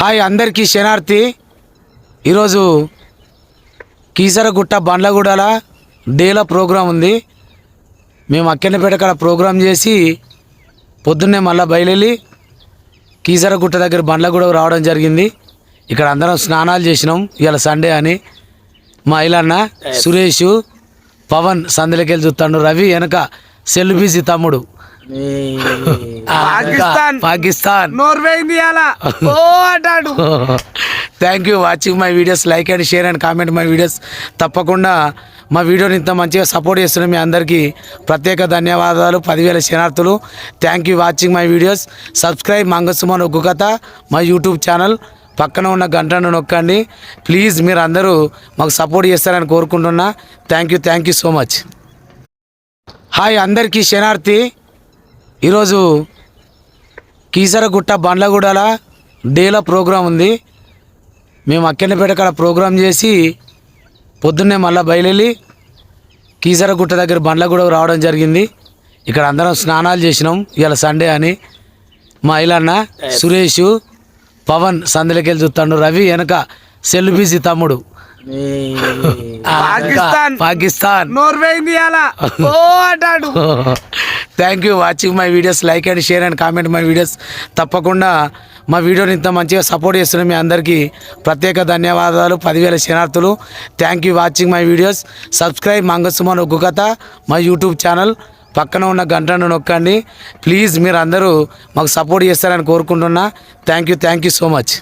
Hi అందరికీ శనార్థి ఈరోజు కీసరగుట్ట బండ్లగూడల డేల ప్రోగ్రాం ఉంది. మేము అక్కెన్నపేట కాడ ప్రోగ్రాం చేసి పొద్దున్నే మళ్ళీ బయలుదేరి కీసరగుట్ట దగ్గర బండ్లగూడ రావడం జరిగింది. ఇక్కడ అందరం స్నానాలు చేసినాం. ఇవాళ సండే అని మా ఇలన్న సురేష్ పవన్ సందులకెళ్ళి చూస్తాడు. రవి వెనక సెల్ బిజీ తమ్ముడు. పాకిస్తాన్. పాకిస్తాన్. నోర్వే ఇండియాలా? ఓ అంటాడు. Thank you watching my videos like and share and comment my videos తప్పకుండా మా వీడియోని ఇంత మంచిగా సపోర్ట్ చేస్తున్న మీ అందరికీ ప్రత్యేక ధన్యవాదాలు పదివేల శనార్థులు thank you watching my videos subscribe Mangasuman Oggu Katha మా యూట్యూబ్ ఛానల్ పక్కన ఉన్న గంటను నొక్కండి. ప్లీజ్ మీరు అందరూ మాకు సపోర్ట్ చేస్తారని కోరుకుంటున్నా. Thank you thank you so much hi అందరికీ శనార్థి ఈరోజు కీసరగుట్ట బండ్లగూడల డేల ప్రోగ్రాం ఉంది. మేము అక్కెన్నపేట కాడ ప్రోగ్రాం చేసి పొద్దున్నే మళ్ళీ బయలుదేరి కీసరగుట్ట దగ్గర బండ్లగూడ రావడం జరిగింది. ఇక్కడ అందరం స్నానాలు చేసినాం. ఇవాళ సండే అని మా ఇలన్న సురేష్ పవన్ సందులకెళ్ళి చూస్తాడు. రవి వెనక సెల్ బిజీ తమ్ముడు పాకిస్తాన్. పాకిస్తాన్. నోర్వే ఇండియాలా? ఓ అంటాడు. Thank you watching my videos like and share and comment my videos తప్పకుండా మా వీడియోని ఇంత మంచిగా సపోర్ట్ చేస్తున్న మీ అందరికీ ప్రత్యేక ధన్యవాదాలు. పదివేల శరణార్థులు. Thank you watching my videos subscribe Mangasuman Oggu Katha మా యూట్యూబ్ ఛానల్ పక్కన ఉన్న గంటను నొక్కండి. ప్లీజ్ మీరు అందరూ మాకు సపోర్ట్ చేస్తారని కోరుకుంటున్నా. Thank you thank you so much